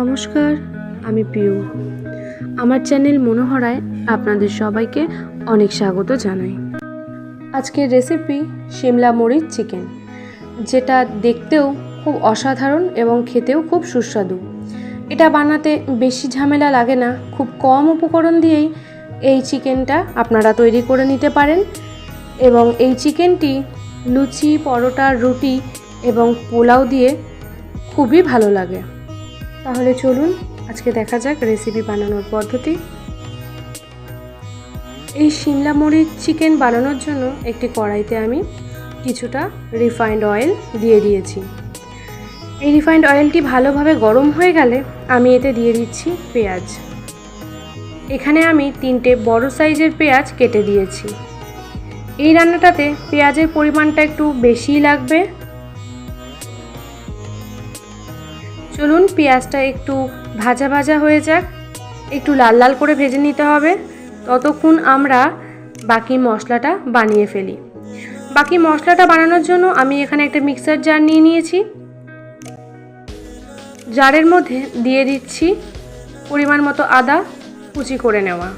নমস্কার, আমি পিউ আমার চ্যানেল মনোহরায় আপনাদের সবাইকে অনেক স্বাগত জানাই। আজকের রেসিপি শিমলা মরিচ চিকেন যেটা দেখতেও খুব অসাধারণ এবং খেতেও খুব সুস্বাদু। এটা বানাতে বেশি ঝামেলা লাগে না, খুব কম উপকরণ দিয়েই এই চিকেনটা আপনারা তৈরি করে নিতে পারেন। এবং এই চিকেনটি লুচি, পরোটা, রুটি এবং পোলাও দিয়ে খুবই ভালো লাগে। তাহলে চলুন আজকে দেখা যাক রেসিপি বানানোর পদ্ধতি। এই শিমলা মরিচ চিকেন বানানোর জন্য একটি কড়াইতে আমি কিছুটা রিফাইন্ড অয়েল দিয়ে দিয়েছি। এই রিফাইন্ড অয়েলটি ভালোভাবে গরম হয়ে গেলে আমি এতে দিয়ে দিচ্ছি পেঁয়াজ। এখানে আমি তিনটে বড় সাইজের পেঁয়াজ কেটে দিয়েছি। এই রান্নাটাতে পেঁয়াজের পরিমাণটা একটু বেশিই লাগবে। চলুন পেঁয়াজটা একটু ভাজা ভাজা হয়ে যাক। একটু লাল লাল করে ভেজে নিতে হবে। ততক্ষণ আমরা বাকি মশলাটা বানিয়ে ফেলি। বাকি মশলাটা বানানোর জন্য আমি এখানে একটা মিক্সার জার নিয়ে নিয়েছি। জারের মধ্যে দিয়ে দিচ্ছি পরিমাণ মতো আদা কুচি করে নেওয়া।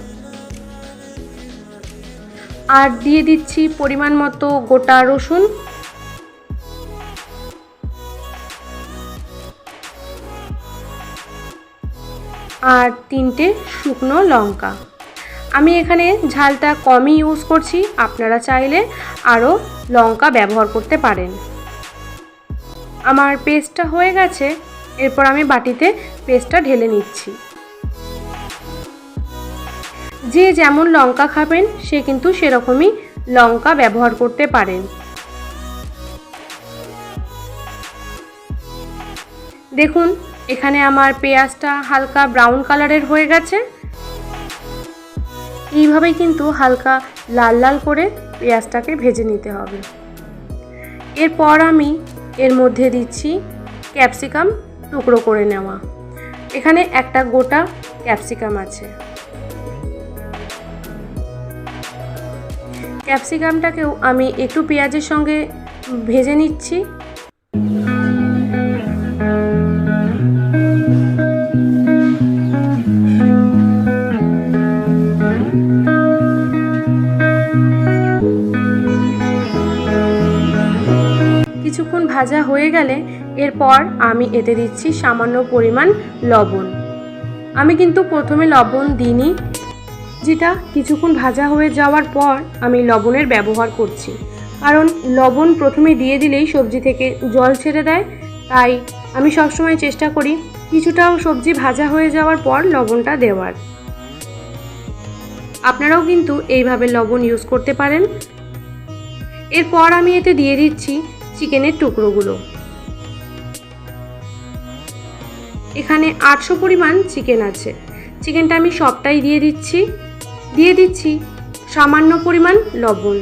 আর দিয়ে দিচ্ছি পরিমাণ মতো গোটা রসুন। আর তিনটে শুকনো লঙ্কা। আমি এখানে ঝালটা কমই ইউজ করছি, আপনারা চাইলে আরও লঙ্কা ব্যবহার করতে পারেন। আমার পেস্টটা হয়ে গেছে, এরপর আমি বাটিতে পেস্টটা ঢেলে নিচ্ছি। যে যেমন লঙ্কা খাবেন, সে কিন্তু সেরকমই লঙ্কা ব্যবহার করতে পারেন। দেখুন এখানে আমার পেঁয়াজটা হালকা ব্রাউন কালারের হয়ে গেছে। এইভাবেই কিন্তু হালকা লাল লাল করে পেঁয়াজটাকে ভেজে নিতে হবে। এরপর আমি এর মধ্যে দিচ্ছি ক্যাপসিকাম টুকরো করে নেওয়া। এখানে একটা গোটা ক্যাপসিকাম আছে। ক্যাপসিকামটাকেও আমি একটু পেঁয়াজের সঙ্গে ভেজে নিচ্ছি। কিছুক্ষণ ভাজা হয়ে গেলে এরপর আমি এতে দিচ্ছি সামান্য পরিমাণ লবণ। আমি কিন্তু প্রথমে লবণ দিইনি। যেটা কিছুক্ষণ ভাজা হয়ে যাওয়ার পর আমি লবণের ব্যবহার করছি। কারণ লবণ প্রথমে দিয়ে দিলেই সবজি থেকে জল ছেড়ে দেয়। তাই আমি সবসময় চেষ্টা করি কিছুটাও সবজি ভাজা হয়ে যাওয়ার পর লবণটা দেওয়ার। আপনারাও কিন্তু এইভাবে লবণ ইউজ করতে পারেন। এরপর আমি এতে দিয়ে দিচ্ছি চিকেনের টুকরোগুলো। এখানে আটশো পরিমাণ চিকেন আছে। চিকেনটা আমি সবটাই দিয়ে দিচ্ছি। দিয়ে দিচ্ছি সামান্য পরিমাণ লবণ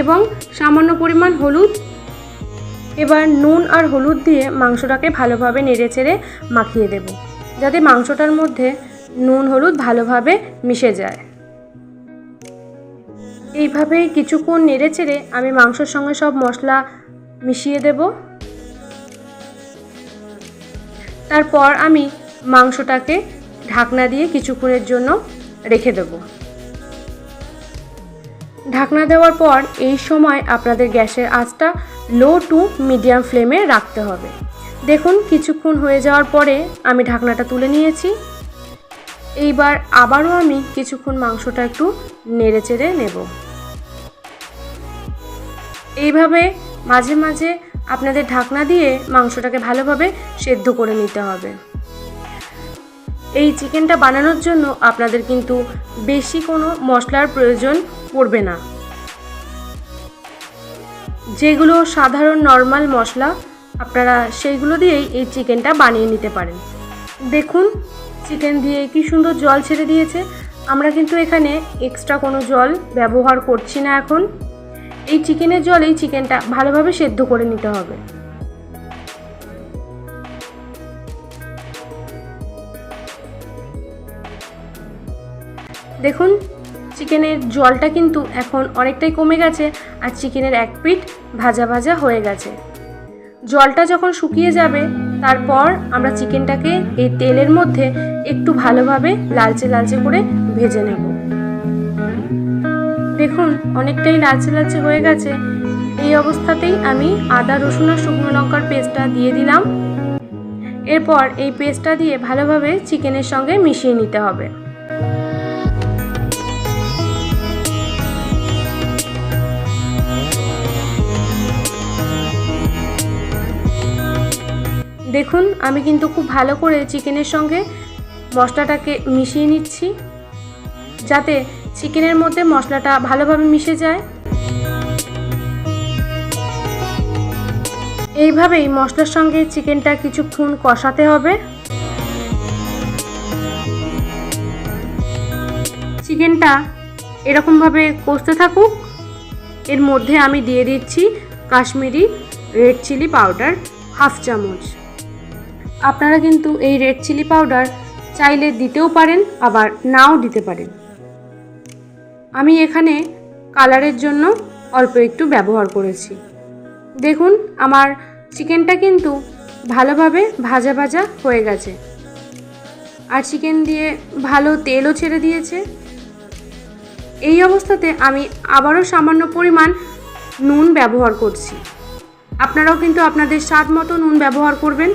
এবং সামান্য পরিমাণ হলুদ। এবার নুন আর হলুদ দিয়ে মাংসটাকে ভালোভাবে নেড়ে চেড়ে মাখিয়ে দেব, যাতে মাংসটার মধ্যে নুন হলুদ ভালোভাবে মিশে যায়। এইভাবে কিছুক্ষণ নেড়ে চেড়ে আমি মাংসর সঙ্গে সব মশলা মিশিয়ে দেব। তারপর আমি মাংসটাকে ঢাকনা দিয়ে কিছুক্ষণের জন্য রেখে দেব। ঢাকনা দেওয়ার পর এই সময় আপনাদের গ্যাসের আঁচটা লো টু মিডিয়াম ফ্লেমে রাখতে হবে। দেখুন, কিছুক্ষণ হয়ে যাওয়ার পরে আমি ঢাকনাটা তুলে নিয়েছি। এইবার আবারও আমি কিছুক্ষণ মাংসটা একটু নেড়ে চেড়ে নেব। এইভাবে মাঝে মাঝে আপনাদের ঢাকনা দিয়ে মাংসটাকে ভালোভাবে সেদ্ধ করে নিতে হবে। এই চিকেনটা বানানোর জন্য আপনাদের কিন্তু বেশি কোনো মশলার প্রয়োজন পড়বে না। যেগুলো সাধারণ নর্মাল মশলা, আপনারা সেইগুলো দিয়েই এই চিকেনটা বানিয়ে নিতে পারেন। দেখুন, চিকেন দিয়ে কি সুন্দর জল ছেড়ে দিয়েছে। আমরা কিন্তু এখানে এক্সট্রা কোনো জল ব্যবহার করছি না এখন। এই চিকেনের জলেই চিকেনটা ভালোভাবে সেদ্ধ করে নিতে হবে। দেখুন, চিকেনের জলটা কিন্তু এখন অনেকটাই কমে গেছে আর চিকেনের এক পিঠ ভাজা ভাজা হয়ে গেছে। জলটা যখন শুকিয়ে যাবে, তারপর আমরা চিকেনটাকে এই তেলের মধ্যে একটু ভালোভাবে লালচে লালচে করে ভেজে নেব। দেখুন, অনেকটাই লালচে লালচে হয়ে গেছে। এই অবস্থাতেই আমি আদা, রসুন আর শুকনো লঙ্কার পেস্টটা দিয়ে দিলাম। এরপর এই পেস্টটা দিয়ে ভালোভাবে চিকেনের সঙ্গে মিশিয়ে নিতে হবে। দেখুন, আমি কিন্তু খুব ভালো করে চিকেনের সঙ্গে মশলাটাকে মিশিয়ে নিচ্ছি। যাতে চিকেনের মধ্যে মশলাটা ভালোভাবে মিশে যায়। এইভাবেই মশলার সঙ্গে চিকেনটা কিছুক্ষণ কষাতে হবে। চিকেনটা এরকমভাবে কষতে থাকুক। এর মধ্যে আমি দিয়ে দিচ্ছি Kashmiri red chilli powder half চামচ। আপনারা কিন্তু এই রেড চিলি পাউডার চাইলে দিতেও পারেন, আবার নাও দিতে পারেন। আমি এখানে কালারের জন্য অল্প একটু ব্যবহার করেছি। দেখুন, আমার চিকেনটা কিন্তু ভালোভাবে ভাজা ভাজা হয়ে গেছে। আর চিকেন দিয়ে ভালো তেলও ছেড়ে দিয়েছে। এই অবস্থাতে আমি আবারও সামান্য পরিমাণ নুন ব্যবহার করছি। আপনারাও কিন্তু আপনাদের স্বাদ মতো নুন ব্যবহার করবেন।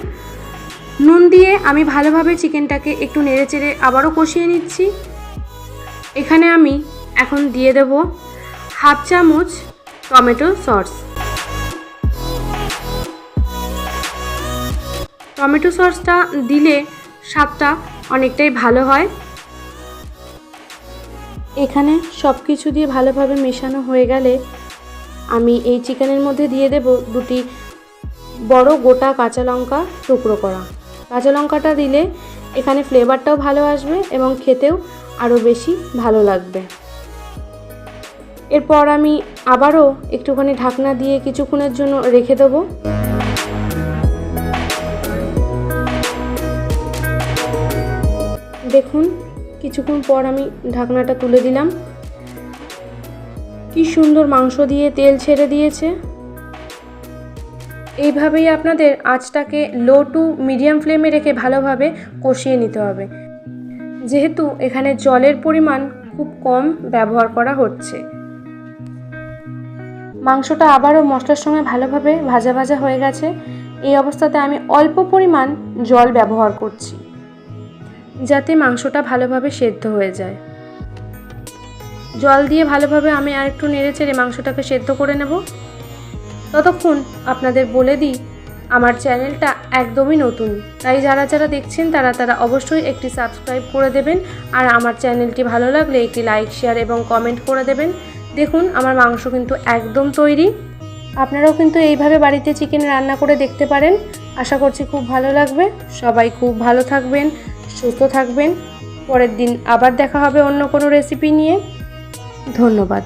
নুন দিয়ে আমি ভালোভাবে চিকেনটাকে একটু নেড়েচেড়ে আবারও কষিয়ে নিচ্ছি। এখানে আমি এখন দিয়ে দেব হাফ চামচ টমেটো সস। টমেটো সসটা দিলে স্বাদটা অনেকটাই ভালো হয়। এখানে সব কিছু দিয়ে ভালোভাবে মেশানো হয়ে গেলে আমি এই চিকেনের মধ্যে দিয়ে দেব দুটি বড় গোটা কাঁচা লঙ্কা টুকরো করা। কাঁচা লঙ্কাটা দিলে এখানে ফ্লেভারটাও ভালো আসবে এবং খেতেও আরও বেশি ভালো লাগবে। এরপর আমি আবারও একটুখানি ঢাকনা দিয়ে কিছুক্ষণের জন্য রেখে দেবো। দেখুন, কিছুক্ষণ পর আমি ঢাকনাটা তুলে দিলাম। কি সুন্দর মাংস দিয়ে তেল ছেড়ে দিয়েছে। এইভাবেই আপনাদের আঁচটাকে লো টু মিডিয়াম ফ্লেমে রেখে ভালোভাবে কষিয়ে নিতে হবে। যেহেতু এখানে জলের পরিমাণ খুব কম ব্যবহার করা হচ্ছে। মাংসটা আবারও মশলার সঙ্গে ভালোভাবে ভাজা ভাজা হয়ে গেছে। এই অবস্থাতে আমি অল্প পরিমাণ জল ব্যবহার করছি, যাতে মাংসটা ভালোভাবে সেদ্ধ হয়ে যায়। জল দিয়ে ভালোভাবে আমি আর একটু নেড়ে চেড়ে মাংসটাকে সেদ্ধ করে নেব। ততক্ষণ আপনাদের বলে দিই, আমার চ্যানেলটা একদমই নতুন। তাই যারা যারা দেখছেন, তারা তারা অবশ্যই একটি সাবস্ক্রাইব করে দেবেন। আর আমার চ্যানেলটি ভালো লাগলে একটি লাইক, শেয়ার এবং কমেন্ট করে দেবেন। দেখুন, আমার মাংস কিন্তু একদম তৈরি। আপনারাও কিন্তু এইভাবে বাড়িতে চিকেন রান্না করে দেখতে পারেন। আশা করছি খুব ভালো লাগবে। সবাই খুব ভালো থাকবেন, সুস্থ থাকবেন। পরের দিন আবার দেখা হবে অন্য কোনো রেসিপি নিয়ে। ধন্যবাদ।